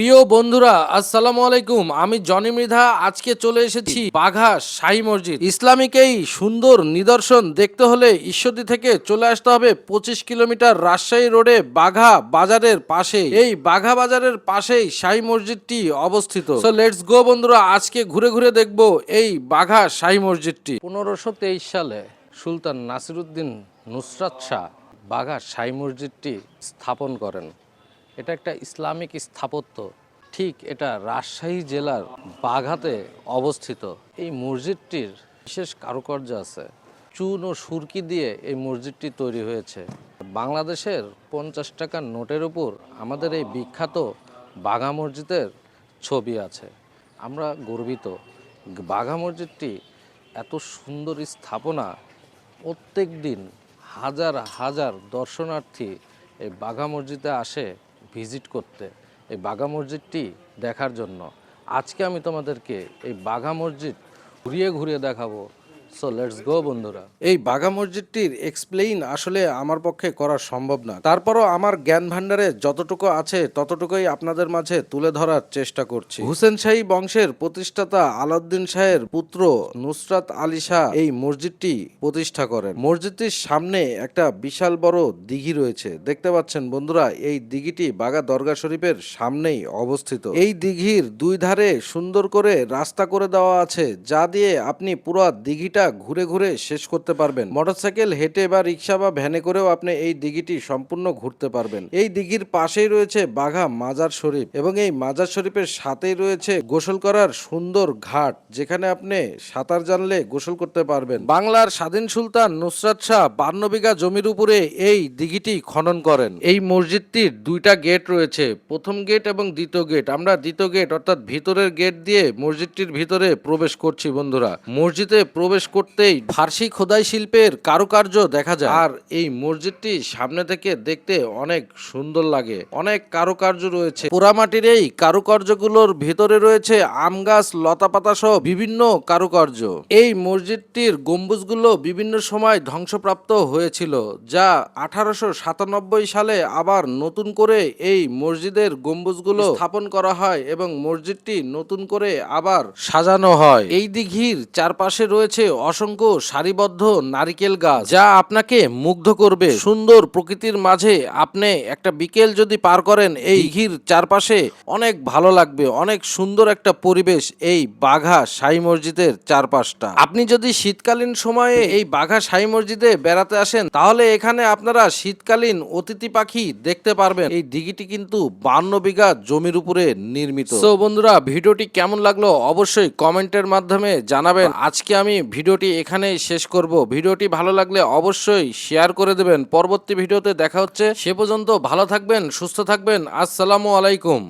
প্রিয় বন্ধুরা, আসসালামু আলাইকুম। আমি জনি মৃধা, আজকে চলে এসেছি বাঘা শাহী মসজিদ। ইসলামিক এই সুন্দর নিদর্শন দেখতে হলে ঈশ্বরদী থেকে চলে আসতে হবে পঁচিশ কিলোমিটার রাজশাহী রোডে বাঘা বাজারের পাশে। এই বাঘা বাজারের পাশেই শাহী মসজিদটি অবস্থিত। সো লেটস গো বন্ধুরা, আজকে ঘুরে ঘুরে দেখব এই বাঘা শাহী মসজিদটি। পনেরোশো সালে সুলতান নাসিরুদ্দিন নুসরাত শাহ বাঘা শাহী মসজিদটি স্থাপন করেন। এটা একটা ইসলামিক স্থাপত্য। ঠিক এটা রাজশাহী জেলার বাঘাতে অবস্থিত। এই মসজিদটির বিশেষ কারুকার্য আছে। চুন ও সুরকি দিয়ে এই মসজিদটি তৈরি হয়েছে। বাংলাদেশের পঞ্চাশ টাকার নোটের উপর আমাদের এই বিখ্যাত বাঘা মসজিদের ছবি আছে। আমরা গর্বিত। বাঘা মসজিদটি এত সুন্দর স্থাপনা প্রত্যেক দিন হাজার হাজার দর্শনার্থী এই বাঘা মসজিদে আসে। ভিজিট করতে এই বাঘা মসজিদটি দেখার জন্য। আজকে আমি তোমাদেরকে এই বাঘা মসজিদ ঘুরিয়ে ঘুরিয়ে দেখাবো। সো লেটস গো বন্ধুরা। এই বাঘা মসজিদটির এক্সপ্লেইন আসলে আমার পক্ষে করা সম্ভব না। তারপরও আমার জ্ঞান ভান্ডারে যতটুকু আছে, ততটুকুই আপনাদের মাঝে তুলে ধরার চেষ্টা করছি। হুসেন শাহী বংশের প্রতিষ্ঠাতা আলাউদ্দিন শাহের পুত্র নুসরাত আলী শাহ এই মসজিদটি প্রতিষ্ঠা করেন। মসজিদটির সামনে একটা বিশাল বড় দিঘি রয়েছে। দেখতে পাচ্ছেন বন্ধুরা, এই দিঘিটি বাঘা দরগা শরীফের সামনেই অবস্থিত। এই দিঘির দুই ধারে সুন্দর করে রাস্তা করে দেওয়া আছে, যা দিয়ে আপনি পুরো দিঘিটা ঘুরে ঘুরে শেষ করতে পারবেন। মোটরসাইকেল হেঁটে বা রিক্সা বা ভ্যানে করেও আপনি এই দিঘিটি সম্পূর্ণ ঘুরতে পারবেন। এই দিঘির পাশেই রয়েছে বাঘা মাজার শরীফ এবং এই মাজার শরীফের সাথেই রয়েছে গোসল করার সুন্দর ঘাট, যেখানে আপনি সাঁতার জানলে গোসল করতে পারবেন। বাংলার স্বাধীন সুলতান নুসরাত শাহ বান্ন বিঘা জমির উপরে এই দিঘিটি খনন করেন। এই মসজিদটির দুইটা গেট রয়েছে, প্রথম গেট এবং দ্বিতীয় গেট। আমরা দ্বিতীয় গেট অর্থাৎ ভিতরের গেট দিয়ে মসজিদটির ভিতরে প্রবেশ করছি বন্ধুরা। মসজিদে প্রবেশ করতেই ফার্সি খোদাই শিল্পের কারুকার্য দেখা যায়। আর এই মসজিদটি সামনে থেকে দেখতে অনেক সুন্দর লাগে। অনেক কারুকার্য রয়েছে। পোড়ামাটির এই কারুকার্যগুলোর ভেতরে রয়েছে আম গাছ লতাপাতা সহ বিভিন্ন কারুকার্য। এই মসজিদটির গম্বুজগুলো বিভিন্ন সময় ধ্বংসপ্রাপ্ত হয়েছিল, যা আঠারোশো সাতানব্বই সালে আবার নতুন করে এই মসজিদের গম্বুজগুলো স্থাপন করা হয় এবং মসজিদটি নতুন করে আবার সাজানো হয়। এই দিঘির চারপাশে রয়েছে অসংখ্য সারিবদ্ধ নারিকেল গাছ যা আপনাকে মুগ্ধ করবে। সুন্দর প্রকৃতির মাঝে আপনি একটা বিকেল যদি পার করেন, এই ঘির চারপাশে অনেক ভালো লাগবে। অনেক সুন্দর একটা পরিবেশ এই বাঘা সাই মসজিদের চারপাশটা। আপনি যদি শীতকালীন সময়ে এই বাঘা সাই মসজিদে বেড়াতে আসেন, তাহলে এখানে আপনারা শীতকালীন অতিথি পাখি দেখতে পারবেন। এই দিঘিটি কিন্তু বান্ন বিঘা জমির উপরে নির্মিত। তো বন্ধুরা, ভিডিওটি কেমন লাগল অবশ্যই কমেন্টের মাধ্যমে জানাবেন। আজকে আমি ভিডিওটি এখানেই শেষ করব। ভিডিওটি ভালো লাগলে অবশ্যই শেয়ার করে দেবেন। পরবর্তী ভিডিওতে দেখা হচ্ছে। সে পর্যন্ত ভালো থাকবেন, সুস্থ থাকবেন। আসসালামু আলাইকুম।